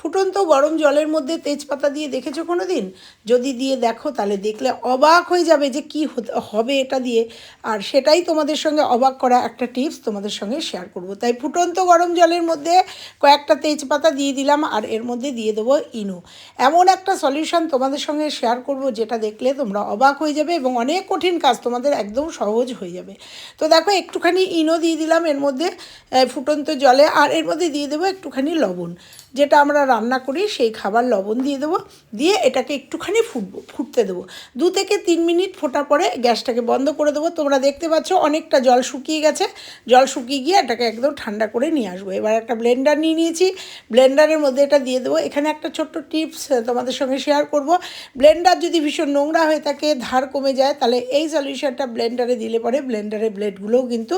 ফুটন্ত গরম জলের মধ্যে তেজপাতা দিয়ে দেখেছ কোনো দিন যদি দিয়ে দেখো, তাহলে দেখলে অবাক হয়ে যাবে যে কি হবে এটা দিয়ে। আর সেটাই তোমাদের সঙ্গে অবাক করা একটা টিপস তোমাদের সঙ্গে শেয়ার করব। তাই ফুটন্ত গরম জলের মধ্যে কয়েকটা তেজপাতা দিয়ে দিলাম, আর এর মধ্যে দিয়ে দেবো ইনো। এমন একটা সলিউশন তোমাদের সঙ্গে শেয়ার করব, যেটা দেখলে তোমরা অবাক হয়ে যাবে এবং অনেক কঠিন কাজ তোমাদের একদম সহজ হয়ে যাবে। তো দেখো, একটুখানি ইনো দিয়ে দিলাম এর মধ্যে ফুটন্ত জলে, আর এর মধ্যে দিয়ে দেবো একটুখানি লবণ, যেটা আমরা রান্না করি সেই খাবার লবণ দিয়ে দেবো। দিয়ে এটাকে একটুখানি ফুটবো, ফুটতে দেবো। দু থেকে তিন মিনিট ফোটার পরে গ্যাসটাকে বন্ধ করে দেবো। তোমরা দেখতে পাচ্ছ অনেকটা জল শুকিয়ে গেছে। জল শুকিয়ে গিয়ে এটাকে একদম ঠান্ডা করে নিয়ে আসব। এবার একটা ব্লেন্ডার নিয়ে নিয়েছি। ব্লেন্ডারের মধ্যে এটা দিয়ে দেবো। এখানে একটা ছোট্ট টিপস তোমাদের সঙ্গে শেয়ার করব। ব্লেন্ডার যদি ভীষণ নোংরা হয়ে থাকে, ধার কমে যায়, তাহলে এই সলিউশনটা ব্লেন্ডারে দিলে পরে ব্লেন্ডারের ব্লেডগুলোও কিন্তু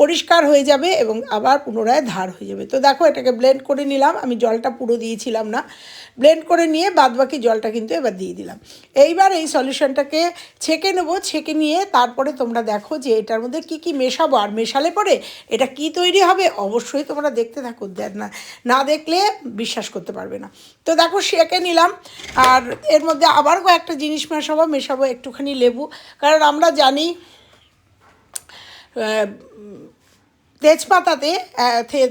পরিষ্কার হয়ে যাবে এবং আবার পুনরায় ধার হয়ে যাবে। তো দেখো এটাকে ব্লেন্ড করে নিলাম। আমি জলটা পুরো দিয়েছিলাম না। ব্লেন্ড করে নিয়ে বাদবাকি জলটা কিন্তু এবার দিয়ে দিলাম। এইবার এই সলিউশনটাকে ছেঁকে নেব, ছেঁকে নিয়ে তারপরে তোমরা দেখো যে এটার মধ্যে কি কি মেশাবো আর মেশালে পরে এটা কি তৈরি হবে, অবশ্যই তোমরা দেখতে থাকো। দেখ না না দেখলে বিশ্বাস করতে পারবে না। তো দেখো সেঁকে নিলাম। আর এর মধ্যে আবার কয়েকটা জিনিস মেশাবো মেশাবো একটুখানি লেবু। কারণ আমরা জানি তেজপাতাতে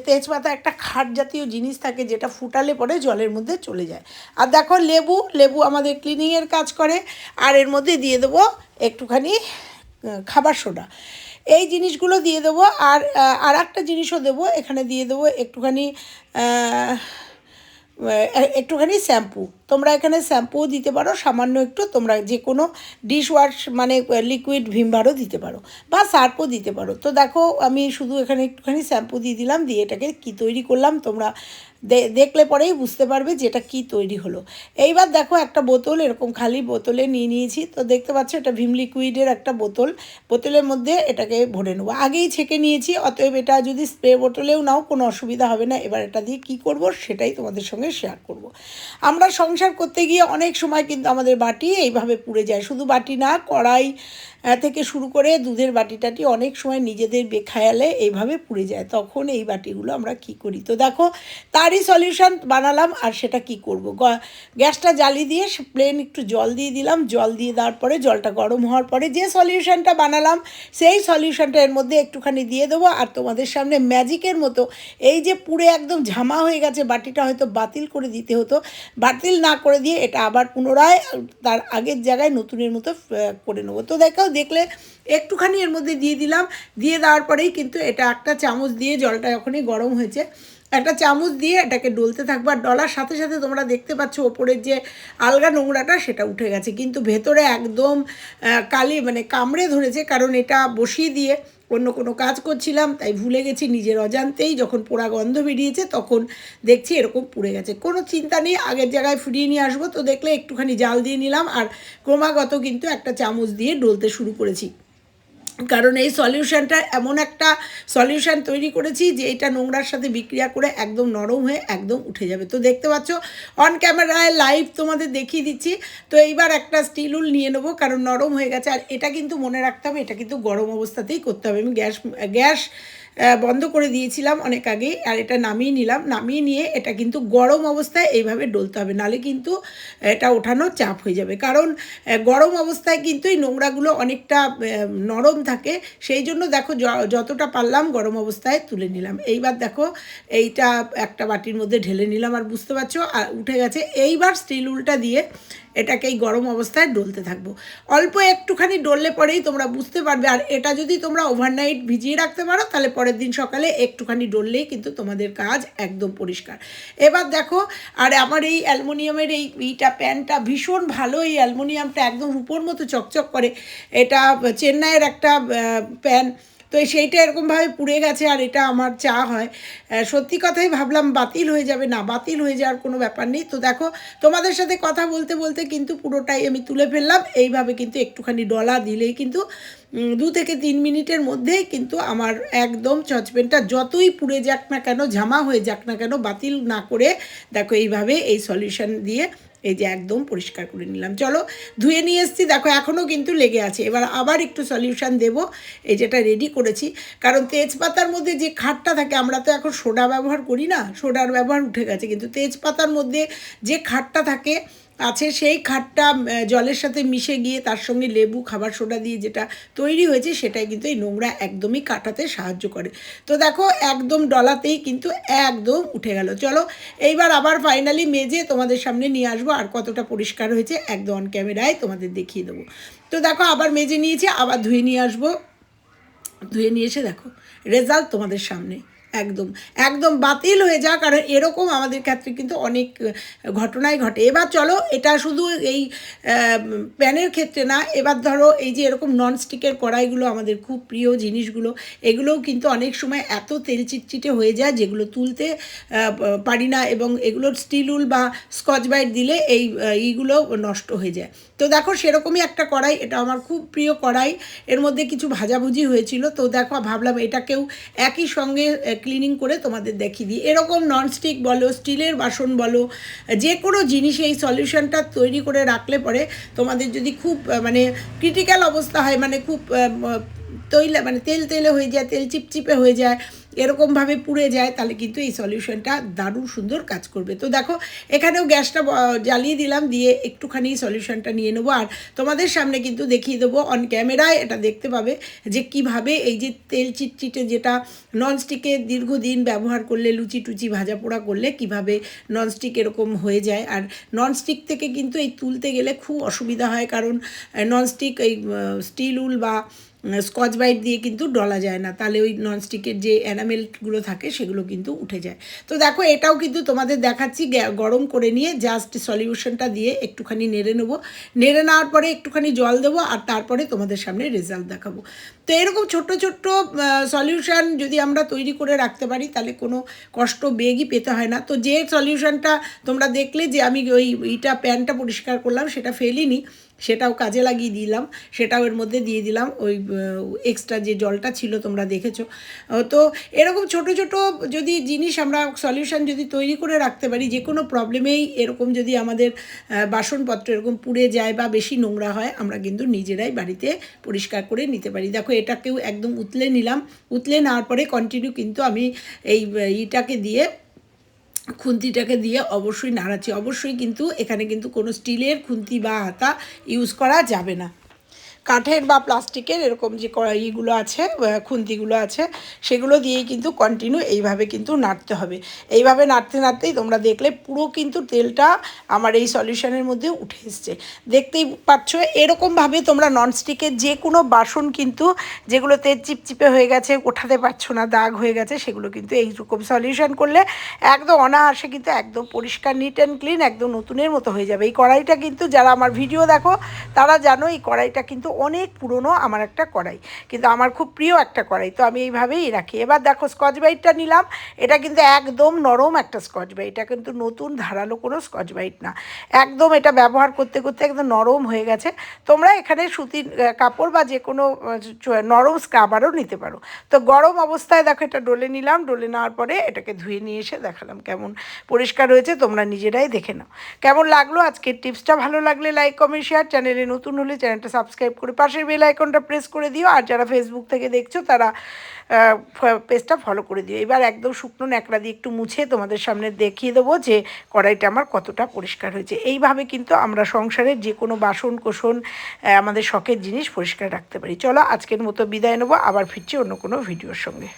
তেজপাতা একটা খাট জাতীয় জিনিস থাকে যেটা ফুটালে পরে জলের মধ্যে চলে যায়। আর দেখো লেবু লেবু আমাদের ক্লিনিংয়ের কাজ করে, আর এর মধ্যে দিয়ে দেবো একটুখানি খাবার সোডা। এই জিনিসগুলো দিয়ে দেবো, আর আর একটা জিনিসও দেবো, এখানে দিয়ে দেবো একটুখানি একটুখানি শ্যাম্পু। তোমরা এখানে শ্যাম্পুও দিতে পারো, সামান্য একটু তোমরা যে কোনো ডিশ ওয়াশ মানে লিকুইড ভিমবারও দিতে পারো বা সার্পও দিতে পারো। তো দেখো, আমি শুধু এখানে একটুখানি শ্যাম্পু দিয়ে দিলাম, দিয়ে এটাকে কী তৈরি করলাম তোমরা দেখলে পরেই বুঝতে পারবে যে এটা কী তৈরি হলো। এইবার দেখো একটা বোতল, এরকম খালি বোতলে নিয়ে নিয়েছি, তো দেখতে পাচ্ছ এটা ভিম লিকুইডের একটা বোতল, বোতলের মধ্যে এটাকে ভরে নেব। আগেই ছেঁকে নিয়েছি, অতএব এটা যদি স্প্রে বোতলেও নাও কোনো অসুবিধা হবে না, এবার এটা দিয়ে কী করব সেটাই তোমাদের সঙ্গে শেয়ার করব। আমরা সংসার করতে গিয়ে অনেক সময় কিন্তু আমাদের বাটি এইভাবে পুড়ে যায়। শুধু বাটি না, কড়াই থেকে শুরু করে দুধের বাটিটাটি অনেক সময় নিজেদের বেখায়ালে এইভাবে পুড়ে যায়। তখন এই বাটিগুলো আমরা কি করি? তো দেখো, তারই সলিউশন বানালাম আর সেটা কি করব? গ্যাসটা জ্বালিয়ে দিয়ে প্লেন একটু জল দিয়ে দিলাম। জল দিয়ে দেওয়ার পরে জলটা গরম হওয়ার পরে যে সলিউশনটা বানালাম, সেই সলিউশনটা এর মধ্যে একটুখানি দিয়ে দেবো। আর তোমাদের সামনে ম্যাজিকের মতো এই যে পুড়ে একদম ঝামা হয়ে গেছে, বাটিটা হয়তো বাতিল করে দিতে হতো। বাতিল না করে দিয়ে এটা আবার পুনরায় তার আগের জায়গায় নতুনের মতো করে নেব। তো দেখাও, দেখলে একটুখানি এর মধ্যে দিয়ে দিলাম। দিয়ে দেওয়ার পরেই কিন্তু এটা একটা চামচ দিয়ে জলটা যখনই গরম হয়েছে একটা চামচ দিয়ে এটাকে ডলতে থাকব, আর ডলার সাথে সাথে তোমরা দেখতে পাচ্ছ ওপরের যে আলগা নোংরাটা সেটা উঠে গেছে। কিন্তু ভেতরে একদম কালি মানে কামড়ে ধরেছে, কারণ এটা বসিয়ে দিয়ে অন্য কোনো কাজ করছিলাম, তাই ভুলে গেছি নিজের অজান্তেই যখন পোড়া গন্ধ বেরিয়েছে তখন দেখছি এরকম পুড়ে গেছে। কোনো চিন্তা নেই, আগের জায়গায় ফিরিয়ে নিয়ে আসব, তো দেখলে একটুখানি জাল দিয়ে নিলাম, আর ক্রমাগত কিন্তু একটা চামচ দিয়ে ডলতে শুরু করেছি। কারণ এই সলিউশনটা এমন একটা সলিউশন তৈরি করেছি যে এটা নোংরার সাথে বিক্রিয়া করে একদম নরম হয়ে একদম উঠে যাবে। তো দেখতে পাচ্ছ অন ক্যামেরায় লাইভ তোমাদের দেখিয়ে দিচ্ছি। তো এইবার একটা স্টিল উল নিয়ে নেব, কারণ নরম হয়ে গেছে। আর এটা কিন্তু মনে রাখতে হবে, এটা কিন্তু গরম অবস্থাতেই করতে হবে। আমি গ্যাস গ্যাস বন্ধ করে দিয়েছিলাম অনেক আগেই, আর এটা নামিয়ে নিলাম। নামিয়ে নিয়ে এটা কিন্তু গরম অবস্থায় এইভাবে ডলতে হবে, নালে কিন্তু এটা ওঠানো চাপ হয়ে যাবে। কারণ গরম অবস্থায় কিন্তু এই নোংরাগুলো অনেকটা নরম থাকে, সেই জন্য দেখো যতটা পারলাম গরম অবস্থায় তুলে নিলাম। এইবার দেখো এইটা একটা বাটির মধ্যে ঢেলে নিলাম, আর বুঝতে পারছ? আর উঠে গেছে। এইবার স্টিল উলটা দিয়ে এটাকে এই গরম অবস্থায় ডলতে থাকব। অল্প একটুখানি ডললে পরেই তোমরা বুঝতে পারবে, আর এটা যদি তোমরা ওভারনাইট ভিজিয়ে রাখতে পারো, তাহলে পরের দিন সকালে একটুখানি ডললেই কিন্তু তোমাদের কাজ একদম পরিষ্কার। এবার দেখো, আর আমার এই অ্যালুমিনিয়ামের এই এইটা প্যানটা ভীষণ ভালো, এই অ্যালুমিনিয়ামটা একদম রূপোর মতো চকচক করে। এটা চেন্নাইয়ের একটা প্যান। তো সেইটা এরকমভাবে পুড়ে গেছে আর এটা আমার চা হয়। সত্যি কথাই ভাবলাম বাতিল হয়ে যাবে, না বাতিল হয়ে যাওয়ার কোনো ব্যাপার নেই। তো দেখো, তোমাদের সাথে কথা বলতে বলতে কিন্তু পুরোটাই আমি তুলে ফেললাম। এইভাবে কিন্তু একটুখানি ডলা দিলেই কিন্তু দু থেকে তিন মিনিটের মধ্যেই কিন্তু আমার একদম চচপেনটা যতই পুড়ে যাক না কেন, ঝামা হয়ে যাক না কেন, বাতিল না করে দেখো এইভাবে এই সলিউশন দিয়ে এই যে একদম পরিষ্কার করে নিলাম। চলো ধুয়ে নিয়ে এসছি। দেখো এখনও কিন্তু লেগে আছে। এবার আবার একটু সলিউশন দেব। এই যেটা রেডি করেছি। কারণ তেজপাতার মধ্যে যে খাটটা থাকে, আমরা তো এখন সোডা ব্যবহার করি না, সোডার ব্যবহার উঠে গেছে। কিন্তু তেজপাতার মধ্যে যে খাটটা থাকে আছে, সেই খাটটা জলের সাথে মিশে গিয়ে তার সঙ্গে লেবু, খাবার সোডা দিয়ে যেটা তৈরি হয়েছে, সেটাই কিন্তু এই নোংরা একদমই কাটাতে সাহায্য করে। তো দেখো, একদম ডলাতেই কিন্তু একদম উঠে গেল। চলো, এইবার আবার ফাইনালি মেজে তোমাদের সামনে নিয়ে আসব, আর কতটা পরিষ্কার হয়েছে একদম অন ক্যামেরায় তোমাদের দেখিয়ে দেবো। তো দেখো, আবার মেজে নিয়েছি, আবার ধুয়ে নিয়ে আসব। ধুয়ে নিয়ে এসে দেখো রেজাল্ট তোমাদের সামনে। একদম একদম বাতিল হয়ে যাক। কারণ এরকম আমাদের ক্ষেত্রে কিন্তু অনেক ঘটনাই ঘটে। এবার চলো, এটা শুধু এই প্যানের ক্ষেত্রে না, এবার ধরো এই যে এরকম ননস্টিকের কড়াইগুলো আমাদের খুব প্রিয় জিনিসগুলো, এগুলোও কিন্তু অনেক সময় এত তেল চিটচিটে হয়ে যায় যেগুলো তুলতে পারি না এবং এগুলোর স্টিল উল বা স্কচ বাইট দিলে এই এইগুলো নষ্ট হয়ে যায়। তো দেখো, সেরকমই একটা কড়াই, এটা আমার খুব প্রিয় কড়াই। এর মধ্যে কিছু ভাজাভুজি হয়েছিল। তো দেখো, ভাবলাম এটাকেও একই সঙ্গে ক্লিনিং করে তোমাদের দেখিয়ে দিই। এরকম ননস্টিক বলো স্টিলের বাসন বলো যে কোনো জিনিস এই সলিউশনটা তৈরি করে রাখলে পরে তোমাদের যদি খুব মানে ক্রিটিক্যাল অবস্থা হয় মানে খুব তৈলে মানে তেল তেলে হয়ে যায়, তেল চিপচিপে হয়ে যায়, এরকমভাবে পুড়ে যায়, তাহলে কিন্তু এই সলিউশনটা দারুণ সুন্দর কাজ করবে। তো দেখো, এখানেও গ্যাসটা জ্বালিয়ে দিলাম, দিয়ে একটুখানি সলিউশনটা নিয়ে নেব। আর তোমাদের সামনে কিন্তু দেখিয়ে দেবো অন ক্যামেরায় এটা দেখতে পাবে যে কীভাবে এই যে তেল চিটচিটে যেটা ননস্টিকে দীর্ঘদিন ব্যবহার করলে, লুচি টুচি ভাজা পোড়া করলে কীভাবে ননস্টিক এরকম হয়ে যায়। আর ননস্টিক থেকে কিন্তু এই তুলতে গেলে খুব অসুবিধা হয়, কারণ ননস্টিক এই স্টিল উল বা স্কচ বাইট দিয়ে কিন্তু ডলা যায় না। তাহলে ওই ননস্টিকের যে অ্যানামেলগুলো থাকে, সেগুলো কিন্তু উঠে যায়। তো দেখো, এটাও কিন্তু তোমাদের দেখাচ্ছি গরম করে নিয়ে জাস্ট সলিউশনটা দিয়ে একটুখানি নেড়ে নেব। নেড়ে নেওয়ার পরে একটুখানি জল দেবো আর তারপরে তোমাদের সামনে রেজাল্ট দেখাবো। তো এরকম ছোট্ট ছোট্ট সলিউশন যদি আমরা তৈরি করে রাখতে পারি, তাহলে কোনো কষ্ট বেগই পেতে হয় না। তো যে সলিউশনটা তোমরা দেখলে যে আমি ওই ইটা প্যানটা পরিষ্কার করলাম, সেটা ফেলিনি। সেটাও কাজে লাগিয়ে দিলাম, সেটাও এর মধ্যে দিয়ে দিলাম, ওই এক্সট্রা যে জলটা ছিল তোমরা দেখেছ। তো এরকম ছোট ছোট যদি জিনিস আমরা সলিউশন যদি তৈরি করে রাখতে পারি, যে কোনো প্রবলেমেই এরকম যদি আমাদের বাসনপত্র এরকম পুড়ে যায় বা বেশি নোংরা হয়, আমরা কিন্তু নিজেরাই বাড়িতে পরিষ্কার করে নিতে পারি। দেখো, এটাকেও একদম উতলে নিলাম, উতলে নেওয়ার পরে কন্টিনিউ কিন্তু আমি এই ইটাকে দিয়ে খুন্তিটাকে দিয়ে অবশ্যই নাড়াচ্ছি। অবশ্যই কিন্তু এখানে কিন্তু কোনো স্টিলের খুন্তি বা হাতা ইউজ করা যাবে না। কাঠের বা প্লাস্টিকের এরকম যে কড়াইগুলো আছে খুন্তিগুলো আছে, সেগুলো দিয়েই কিন্তু কন্টিনিউ এইভাবে কিন্তু নাড়তে হবে। এইভাবে নাড়তে নাড়তেই তোমরা দেখলে পুরো কিন্তু তেলটা আমার এই সলিউশনের মধ্যে উঠে এসছে। দেখতেই পাচ্ছ, এরকমভাবে তোমরা ননস্টিকের যে কোনো বাসন কিন্তু যেগুলো তেল চিপচিপে হয়ে গেছে, ওঠাতে পারছ না, দাগ হয়ে গেছে, সেগুলো কিন্তু এইরকম সলিউশন করলে একদম অনায়াসে কিন্তু একদম পরিষ্কার নিট অ্যান্ড ক্লিন একদম নতুনের মতো হয়ে যাবে। এই কড়াইটা কিন্তু যারা আমার ভিডিও দেখো, তারা জানো এই কড়াইটা কিন্তু অনেক পুরনো আমার একটা কড়াই। কিন্তু আমার খুব প্রিয় একটা কড়াই, তো আমি এইভাবেই রাখি। এবার দেখো স্কচ বাইটটা নিলাম। এটা কিন্তু একদম নরম একটা স্কচ বাইট এটা কিন্তু নতুন, ধারালো কোনো স্কচ বাইট না। একদম এটা ব্যবহার করতে করতে একদম নরম হয়ে গেছে। তোমরা এখানে সুতির কাপড় বা যে কোনো নরম স্ক্রাবারও নিতে পারো। তো গরম অবস্থায় দেখো এটা ডলে নিলাম। ডলে নেওয়ার পরে এটাকে ধুয়ে নিয়ে এসে দেখালাম কেমন পরিষ্কার হয়েছে। তোমরা নিজেরাই দেখে নাও। কেমন লাগল আজকের টিপসটা? ভালো লাগলে লাইক কমেন্ট শেয়ার চ্যানেলে নতুন হলে চ্যানেলটা সাবস্ক্রাইব করে পাশের বেল আইকনটা প্রেস করে দিও, আর যারা ফেসবুক থেকে দেখছ তারা পেজটা ফলো করে দিও। এবার একদম শুকনো ন্যাকড়া দিয়ে একটু মুছে তোমাদের সামনে দেখিয়ে দেবো যে কড়াইটা আমার কতটা পরিষ্কার হয়েছে। এইভাবে কিন্তু আমরা সংসারের যে কোনো বাসন কোষণ আমাদের শখের জিনিস পরিষ্কার রাখতে পারি। চলো আজকের মতো বিদায় নেব, আবার ফিরছি অন্য কোনো ভিডিওর সঙ্গে।